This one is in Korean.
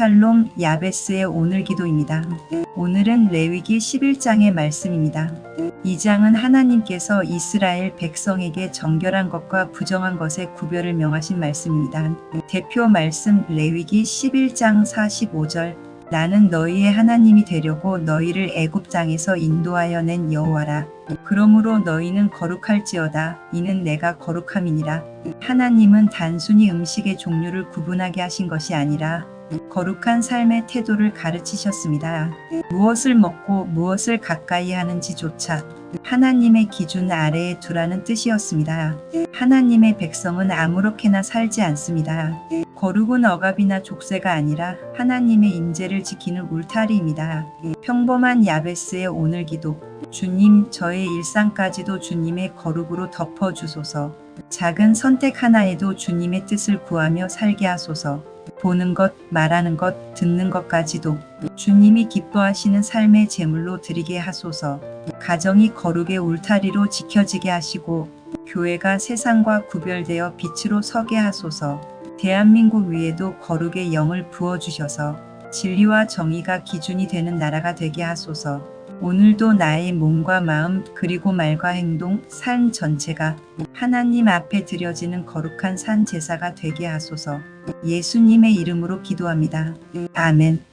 샬롬 야베스의 오늘 기도입니다. 오늘은 레위기 11장의 말씀입니다. 이 장은 하나님께서 이스라엘 백성에게 정결한 것과 부정한 것의 구별을 명하신 말씀입니다. 대표 말씀 레위기 11장 45절 나는 너희의 하나님이 되려고 너희를 애굽 땅에서 인도하여 낸 여호와라. 그러므로 너희는 거룩할지어다. 이는 내가 거룩함이니라. 하나님은 단순히 음식의 종류를 구분하게 하신 것이 아니라 거룩한 삶의 태도를 가르치셨습니다. 무엇을 먹고 무엇을 가까이 하는지조차 하나님의 기준 아래에 두라는 뜻이었습니다. 하나님의 백성은 아무렇게나 살지 않습니다. 거룩은 억압이나 족쇄가 아니라 하나님의 임재를 지키는 울타리입니다. 평범한 야베스의 오늘 기도. 주님, 저의 일상까지도 주님의 거룩으로 덮어주소서. 작은 선택 하나에도 주님의 뜻을 구하며 살게 하소서. 보는 것, 말하는 것, 듣는 것까지도 주님이 기뻐하시는 삶의 제물로 드리게 하소서. 가정이 거룩의 울타리로 지켜지게 하시고 교회가 세상과 구별되어 빛으로 서게 하소서. 대한민국 위에도 거룩의 영을 부어주셔서 진리와 정의가 기준이 되는 나라가 되게 하소서. 오늘도 나의 몸과 마음 그리고 말과 행동, 삶 전체가 하나님 앞에 드려지는 거룩한 산 제사가 되게 하소서. 예수님의 이름으로 기도합니다. 아멘.